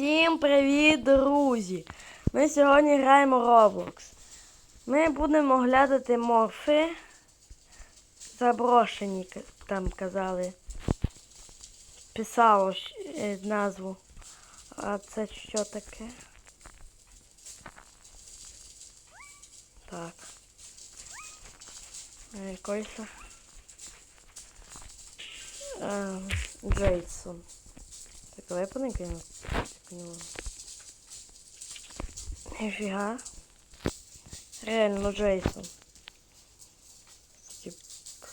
Всім привіт, друзі! Ми сьогодні граємо Roblox. Ми будемо оглядати морфи. Заброшені, там казали. Писало е, назву. А це що таке? Так. Е, Койса. Е, Джейсон. Давай поникаємо. Нифига. Реально Джейсон. Тип,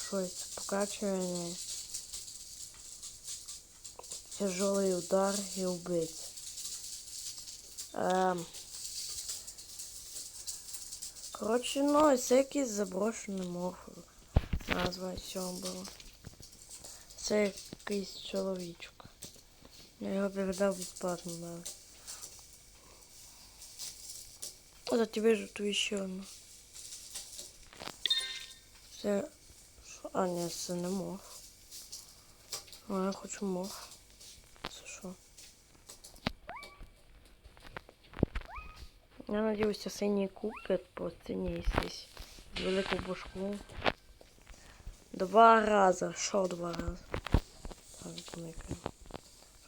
щось покачивание. Тяжелый удар и убить. Эм. Коротше, ну, це якийсь заброшений морф. Назва цього була. Це якийсь чоловічок. Я його передав безплатно навіть. А тебе ж ту ще одну. Це. А, ні, це не мов. А я хочу мов. Це що? Я надіюся, синій купить по ціні якийсь. Велику башку. Два рази. Що два рази? Так, поникаємо.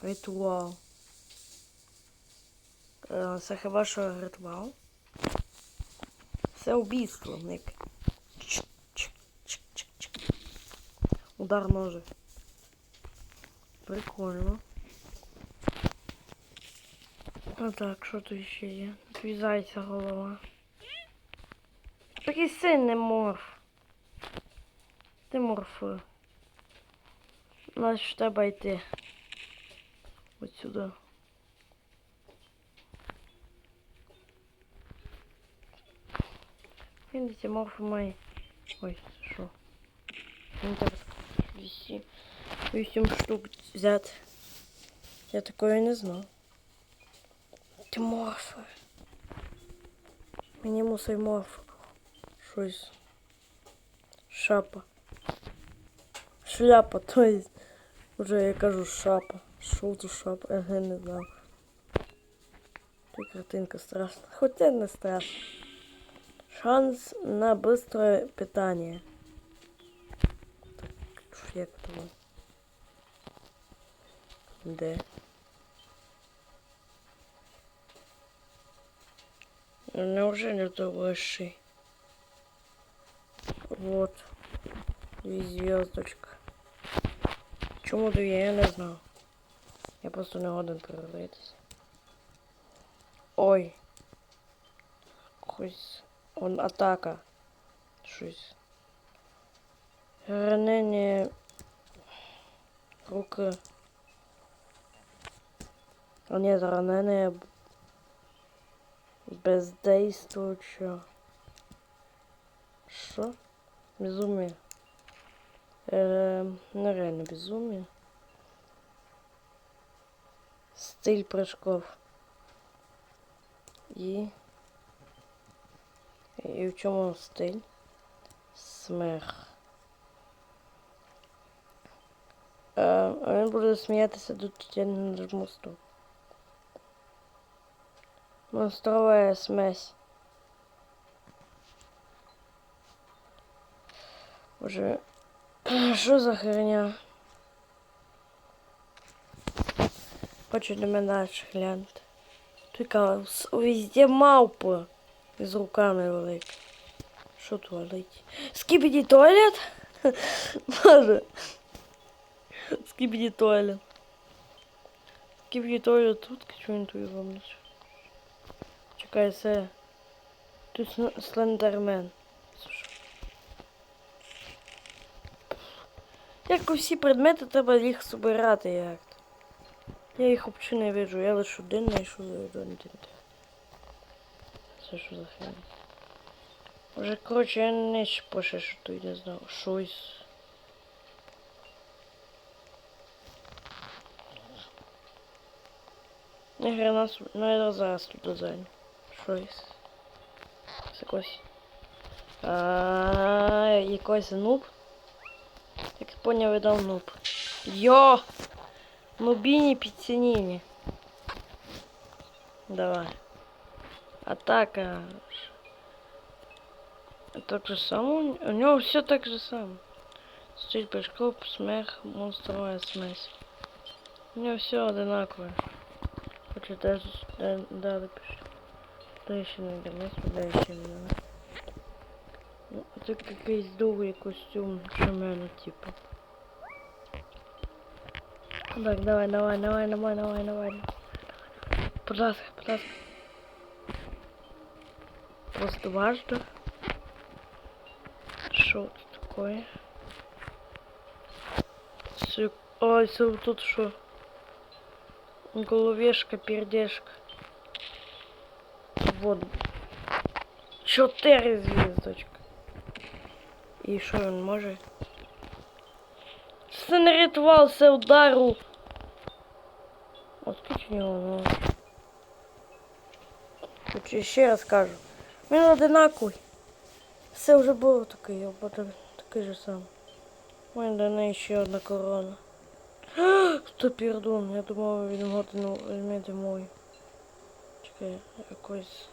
Ритуал. Е, Це хіба що ритуал? Це убійство, Ник. Удар ножи. Прикольно. А так, що тут ще є? Зайця голова. Такий сильний морф. Ти морфи. Значить, треба йти. От сюди. Видите, морфи мої. Ой, це що? Мені треба вісім, вісім штук взяти. Я такої не знав. Ти морфи. Мені мусить морф. Щось. Шапа. Шляпа, то есть. Уже я кажу шапа. Що тут шапа? Ага, не знаю. Тут картинка страшна. Хоча не страшно. Шанс на быстрое питание. Так, що як того? Де? Ну, Неужели это высший? Вот. Две звездочка. Чому дві, я не знаю. Я просто не годен перевертатися. Ой. Якось. Он атака. Щось. Ранення руки. А ні, ранення бездействуюча. Що? Безумие. Е, нереально безумие. Стиль прыжков. І. І в чому стиль? Смех. А він буде сміятися тут я не нажму стоп. Монстровая смесь. Боже, що за херня? До мене далі глянути. Тільки везде мавпи з руками великі. Що творить? Скибіді туалет? Боже. Скибіді туалет. Скибіді туалет тут, тут робить? Чекай, це... Тут слендермен. Як усі предмети треба їх збирати як. Я їх взагалі не вижу, я лише один знайшов і один тінт. Це що за хрень? Уже, коротше, я не пише, що тут не знав. Щось. Не хрена собі. Ну я зараз тут зайню. Щось. Це якось. А, якийсь нуб. Як я поняв, видав нуб. Йо! Нубіні підцінені. Давай. Атака. Так же само? У него все так же само. Стоит прыжков, смех, монстровая смесь. У него все одинаковое. Хочу даже да, да, допишу. Да ще не дивись, да ще не. Ну, це якийсь довгий костюм для мене, типу. Так, давай, давай, давай, давай, давай, давай. Будь ласка, будь ласка. Просто важно. Що це таке? Це... Ой, це тут що? Головешка, пердешка. Вот. Чотири звіздочка. І що він може? Це не ритуал, це удару. От скільки в нього, ну. Хоч ще раз кажу. Він одинаковий. Все вже було таке, я буду такий же сам. У мене до неї ще одна корона. Сто пірдон, я думав він годину візьмете мой. Чекай, якось.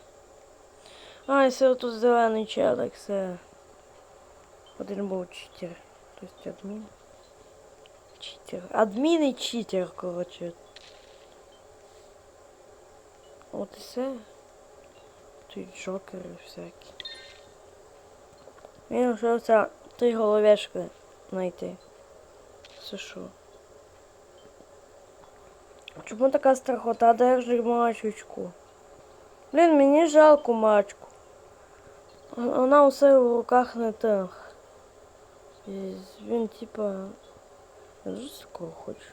А, і це тут зелений челик, це. Один був читер. Тобто адмін. Читер. Адмін і читер, коротше. От і все. Тут джокери всякі. Він лишився три головешки знайти. Це що? Чому така страхота? Держи мачечку. Блін, мені жалко мачку. Вона усе в руках не тих. Він типа. Дуже такого хоче.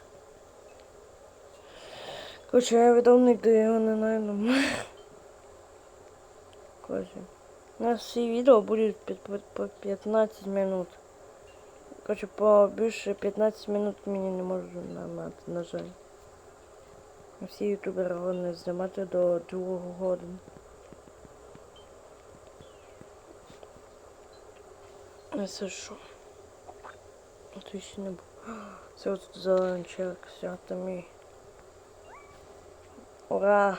Короче, я відомник, де його не найду. Короче. У нас всі відео будуть по, по 15 минут. Короче, по більше 15 минут мені не можу наймати, на жаль. Всі ютубери вони знімати до 2 годин. Це що? Було. Це от челик, все, там. Ура!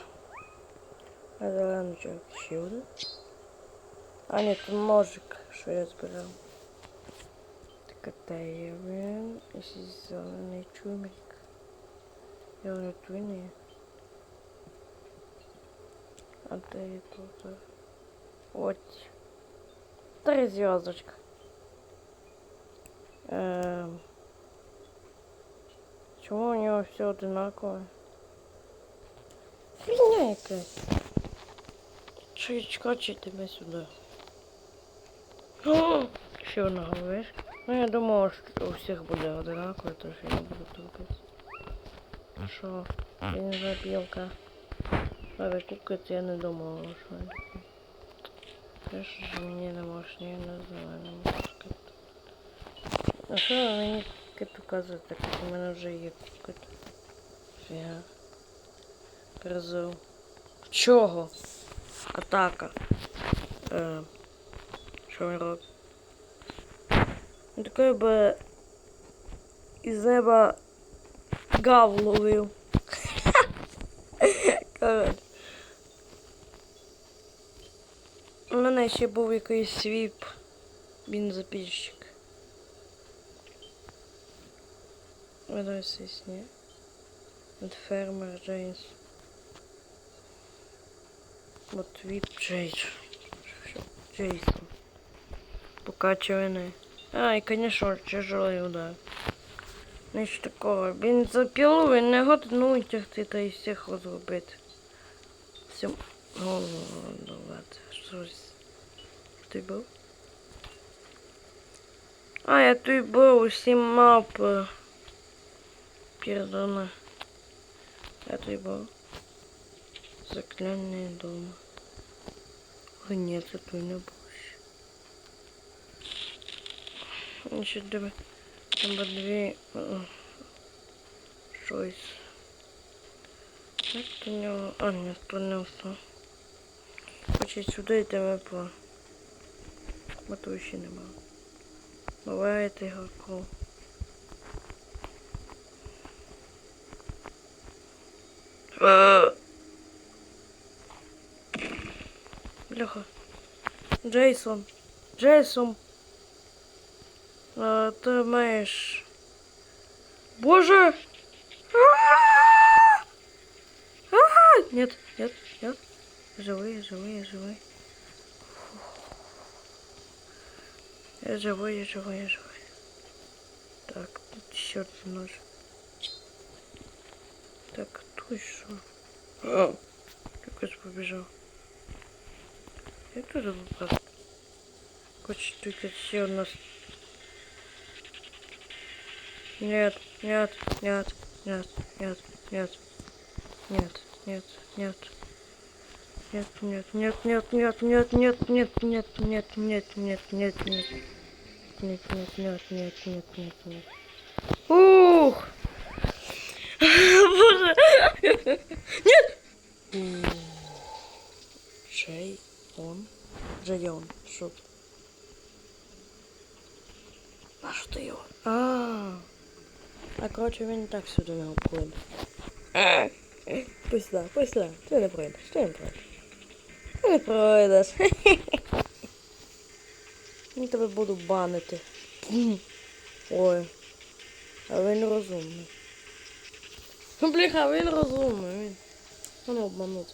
Зелений челик. А тут ножик, що я збирав. Так, є він? І ще зелений чумик. Я не твині. А є тут? От. Три зв'язочка. Ем. Чому у нього все одинакове? Якась. Чичка, чи тебе сюди. О, Ще головешка. Ну я думав, що у всіх буде одинаково, тож я не буду тупити. Що? Він за білка. Але кукати я не думала, що він такий. Теж мені не можеш ні не зеленому кукати. А що мені кукати казати, так у мене вже є кукати. Фіга. Призов. Чого? Атака. Е, що він робить? Він такий би із неба гав ловив. У мене ще був якийсь свіп бензопільщик. Сні. От фермер Джейнс. От віп Джейс. Джейсон. Покачиваний. А, і, конечно, тяжелий удар. Ніч такого. Він запілу, він не годен витягти та й всіх розробити. Всім голову давати. Щось. Ти був? А, я тут був усі мапи. Пердона. Я тут був. Заклянний дома. О, ні, це тут не був ще. Значить, диви. Там буде дві... е, Щось. Як до нього... А, не все. Хоче сюди йдемо по... Тут ще нема. Буває ігроков. Е. Бляха. Джейсон. Джейсон. А, ти маєш. Боже! А! А! Нет, нет, нет. Живые, живые, живые. Я живой, я живой, я живой. Так, черт нож. Так, тут что? А, Якось побежал. Я тоже попал. Хочешь только все у нас. Нет, нет, нет, нет, нет, нет, нет, нет, нет. Нет, нет, нет, нет, нет, нет, нет, нет, нет, нет, нет, нет, нет, нет. Нет, нет, нет, нет, нет, нет, нет. Ух! Боже! Нет! Джей, он. Що це? А що ти його? А. А А коротше він і так сюди не обходить. Пусть да, пусть да. Ти не пройдеш, ти не пройдеш. Ти не пройдеш. Я тебе буду банити. Ой. А він розумний. Бляха, він розумний. Він. Мене обманути.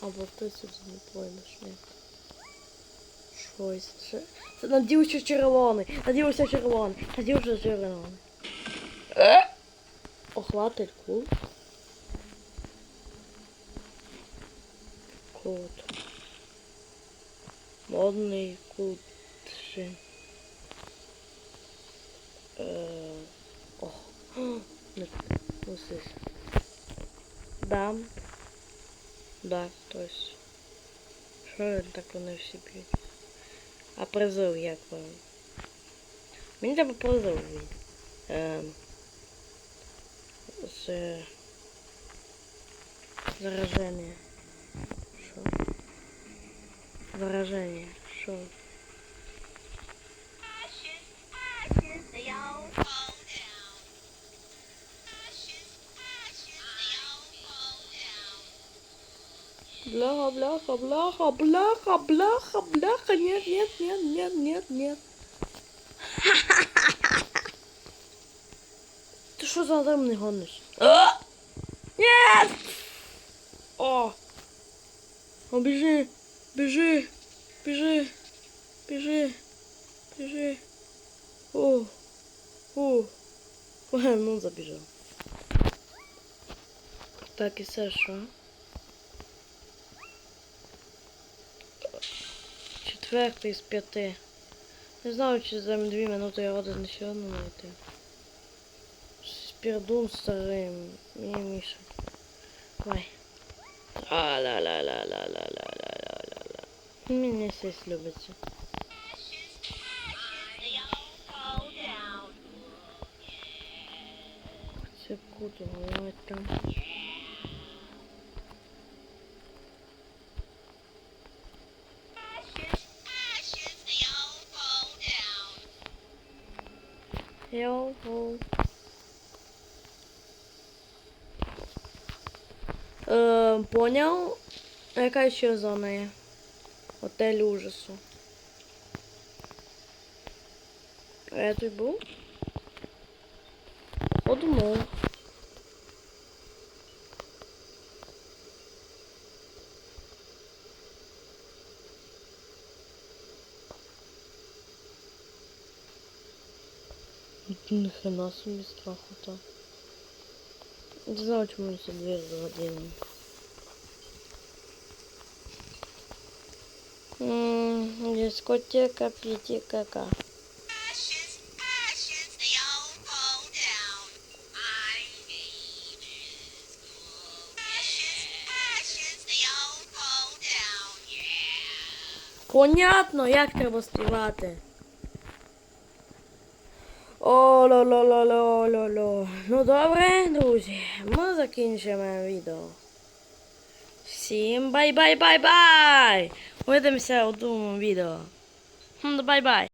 А вот хтось сюди не пойме, що я. Щось. Що? червоны. надівся червоний. Надівся червоний. Надівся червоний. Е? Охватить кул. Круто. Модний кут. Э, Ох. Не. Ну, здесь. Дам. Да, то есть. Що так вони всі б'ють? А призив як вам? Мені треба призив він. Ем. З... Зараження. Що? Зараження. Що? Бляха, бляха, бляха, бляха, бляха, бляха, нет, нет, нет, нет, нет, нет. Ти що за Адам не гониш? Нет! О! О, біжи, біжи, біжи, біжи, біжи. О, о, Ой, ну забіжав. Так, і все, що? Четвертий з п'яти. Не знаю, чи за дві минути я рада не одну знайти. Спірдун старим. Мені Міша. Давай. А ла ла ла ла ла ла ла ла ла ла. Мені щось любиться. Це круто, але там. Йоу. Е, поняв? А Яка ще зона є? Отель ужасу. А я тут був? Нихрена себе страху-то. Не знаю, почему я себе дверь заводила. М-м, дискотека пяти кака. Понятно, як треба стріляти. О, ло ло ло ло ло ло Ну добре, друзі, ми закінчимо відео. Всім бай-бай-бай-бай! Увидимося у другому відео. Бай-бай!